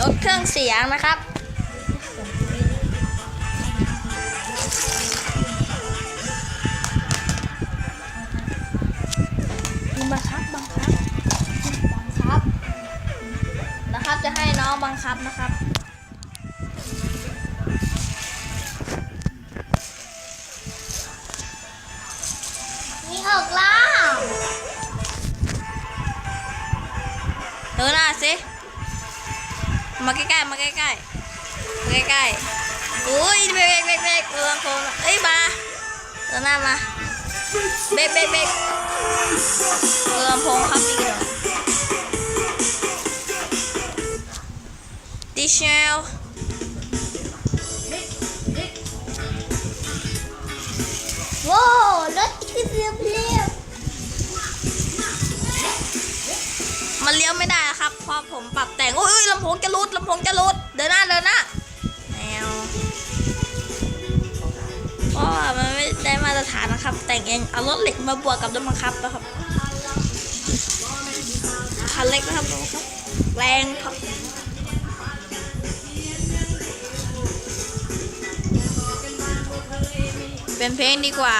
ลดเครื่องเสียงนะครับ บังคับ บังคับ บังคับ นะครับ จะให้น้องบังคับนะครับมีหกล้อเดินหน้าสิ มาใกล้ๆ มาใกล้ๆ มาใกล้ๆอุ้ยเบรกเบรกเบรกเออโคเอ้ยมาเดินหน้ามาเบรกเบรกเบรกเออลำโพงครับดีเดียวดิเชลว้ร มันเลี้ยวไม่ได้ครับเพราะผมปรับแต่งอุ้ยอุ้ยลำโพงจะรุดลำโพงจะรุดเดินหน้าเดินหน้าแนวเพราะว่ามันไม่ได้มาตรฐานนะครับ แต่งเองเอารถเหล็กมาบวกกับรถบังคับนะครับคันเล็กนะครับแรงครับเป็นเพลงดีกว่า